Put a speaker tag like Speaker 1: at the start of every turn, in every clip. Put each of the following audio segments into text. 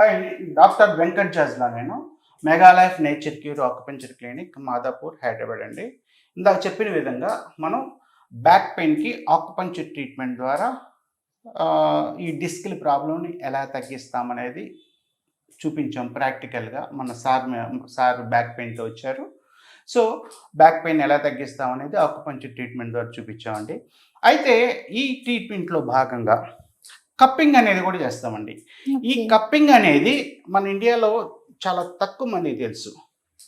Speaker 1: Hi doctor Venkat జాజ్లా నేను. Megalife nature cure acupuncture clinic Madhapur Hyderabad అండి. ఇందాక చెప్పిన విధంగా మనం బ్యాక్ పెయిన్కి ఆక్యుపంచర్ ట్రీట్మెంట్ ద్వారా ఈ డిస్క్ల ప్రాబ్లమ్ని ఎలా తగ్గిస్తామనేది చూపించాం ప్రాక్టికల్గా మన సార్ సార్ బ్యాక్ పెయిన్తో వచ్చారు. సో బ్యాక్ పెయిన్ ఎలా తగ్గిస్తామనేది ఆకుపంచర్ ట్రీట్మెంట్ ద్వారా చూపించామండి. అయితే ఈ ట్రీట్మెంట్లో భాగంగా కప్పింగ్ అనేది కూడా చేస్తామండి ఈ. కప్పింగ్ అనేది మన ఇండియాలో చాలా తక్కువ మందికి తెలుసు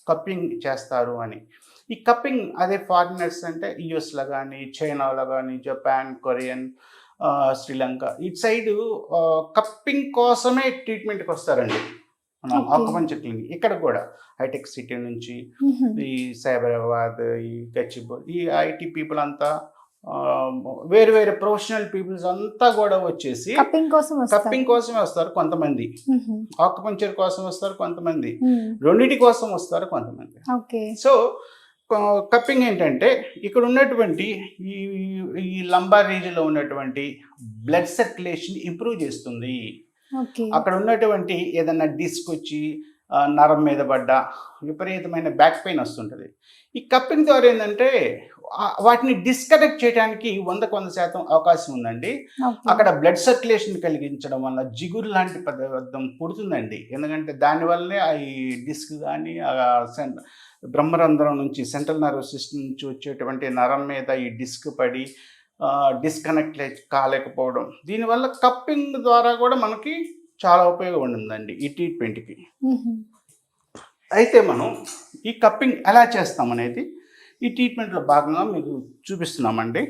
Speaker 1: కప్పింగ్ చేస్తారు అని ఈ కప్పింగ్ అదే ఫారినర్స్ అంటే యుఎస్లో కానీ చైనాలో కానీ జపాన్ కొరియన్ శ్రీలంక ఇటు సైడు కప్పింగ్ కోసమే ట్రీట్మెంట్కి వస్తారండి మన. ఆకుపంచర్ క్లినిక్ ఇక్కడ కూడా హైటెక్ సిటీ నుంచి. ఈ సైబరాబాద్ ఈ గచ్చిబౌలి ఈ ఐటీ పీపుల్ అంతా వేరు వేరు ప్రొఫెషనల్ పీపుల్స్ అంతా కూడా వచ్చేసి
Speaker 2: కప్పింగ్ కోసం వస్తారు.
Speaker 1: కప్పింగ్ కోసమే వస్తారు కొంతమంది.
Speaker 2: మ్మ్.
Speaker 1: ఆకుపంచర్ కోసం వస్తారు కొంతమంది. రెండింటి కోసం వస్తారు కొంతమంది.
Speaker 2: ఓకే.
Speaker 1: సో కప్పింగ్ ఏంటంటే ఇక్కడ ఉన్నటువంటి ఈ ఈ లంబార్ రీజియన్లో ఉన్నటువంటి బ్లడ్ సర్క్యులేషన్ ఇంప్రూవ్ చేస్తుంది. అక్కడ ఉన్నటువంటి ఏదన్నా డిస్క్ వచ్చి నరం మీద పడ్డ విపరీతమైన బ్యాక్ పెయిన్ వస్తుంటుంది. ఈ కప్పింగ్ ద్వారా ఏంటంటే వాటిని డిస్కనెక్ట్ చేయడానికి వందకు వంద శాతం అవకాశం ఉందండి. అక్కడ బ్లడ్ సర్క్యులేషన్ కలిగించడం వల్ల జిగురు లాంటి పదార్థం పుడుతుందండి. ఎందుకంటే దానివల్లనే ఆ ఈ డిస్క్ కానీ బ్రహ్మరంధ్రం నుంచి సెంట్రల్ నర్వస్ సిస్టమ్ నుంచి వచ్చేటువంటి నరం మీద ఈ డిస్క్ పడి డిస్కనెక్ట్ కాలేకపోవడం. దీనివల్ల కప్పింగ్ ద్వారా కూడా మనకి చాలా ఉపయోగం ఉంటుందండి ఈ ట్రీట్మెంట్కి. అయితే మనం ఈ కప్పింగ్ ఎలా చేస్తాం అనేది ఈ ట్రీట్మెంట్లో భాగంగా మీకు చూపిస్తున్నామండి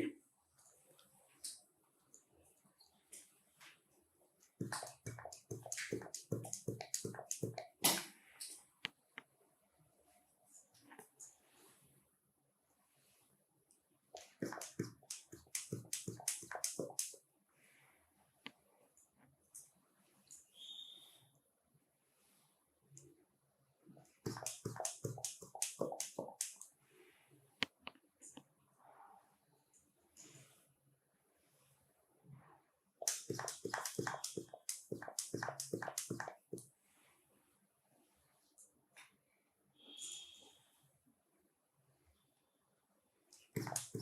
Speaker 1: ఈ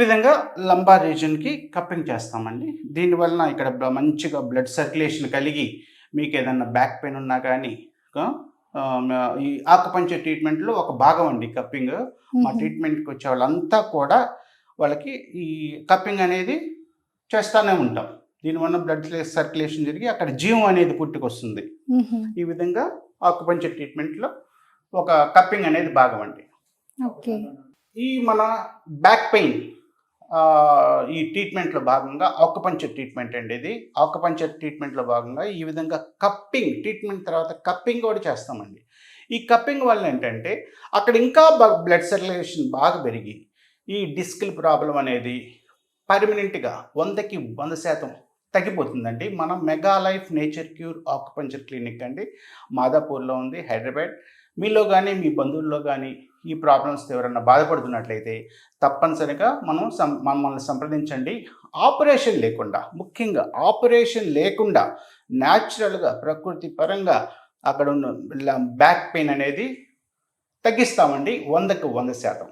Speaker 1: విధంగా లంబార్ రీజన్కి కప్పింగ్ చేస్తామండి. దీనివలన ఇక్కడ మంచిగా బ్లడ్ సర్క్యులేషన్ కలిగి మీకు ఏదన్నా బ్యాక్ పెయిన్ ఉన్నా కానీ ఈ ఆకుపంచర్ ట్రీట్మెంట్లో ఒక భాగం అండి కప్పింగ్. మా. ట్రీట్మెంట్కి వచ్చే వాళ్ళంతా కూడా వాళ్ళకి ఈ కప్పింగ్ అనేది చేస్తూనే ఉంటాం. దీనివల్ల బ్లడ్ సర్క్యులేషన్ జరిగి అక్కడ జీవం అనేది పుట్టుకొస్తుంది. ఈ విధంగా ఆకుపంచర్ ట్రీట్మెంట్లో ఒక కప్పింగ్ అనేది భాగం అండి.
Speaker 2: ఓకే.
Speaker 1: ఈ మన బ్యాక్ పెయిన్ ఈ ట్రీట్మెంట్లో భాగంగా ఆకుపంచర్ ట్రీట్మెంట్ అండి ఇది. ఆకుపంచర్ ట్రీట్మెంట్లో భాగంగా ఈ విధంగా కప్పింగ్ ట్రీట్మెంట్ తర్వాత కప్పింగ్ కూడా చేస్తామండి. ఈ కప్పింగ్ వల్ల ఏంటంటే అక్కడ ఇంకా బ్లడ్ సర్క్యులేషన్ బాగా పెరిగి ఈ డిస్కిల్ ప్రాబ్లం అనేది పర్మనెంట్గా వందకి వంద శాతం తగ్గిపోతుందండి. మనం mega life nature cure acupuncture clinic అండి. మాదాపూర్లో ఉంది హైదరాబాద్. మీలో కానీ మీ బంధువుల్లో కానీ ఈ ప్రాబ్లమ్స్ ఎవరన్నా బాధపడుతున్నట్లయితే తప్పనిసరిగా మనం సం మమ్మల్ని సంప్రదించండి. ఆపరేషన్ లేకుండా ముఖ్యంగా ఆపరేషన్ లేకుండా న్యాచురల్గా ప్రకృతి పరంగా అక్కడ ఉన్న బ్యాక్ పెయిన్ అనేది తగ్గిస్తామండి. వందకు వంద శాతం.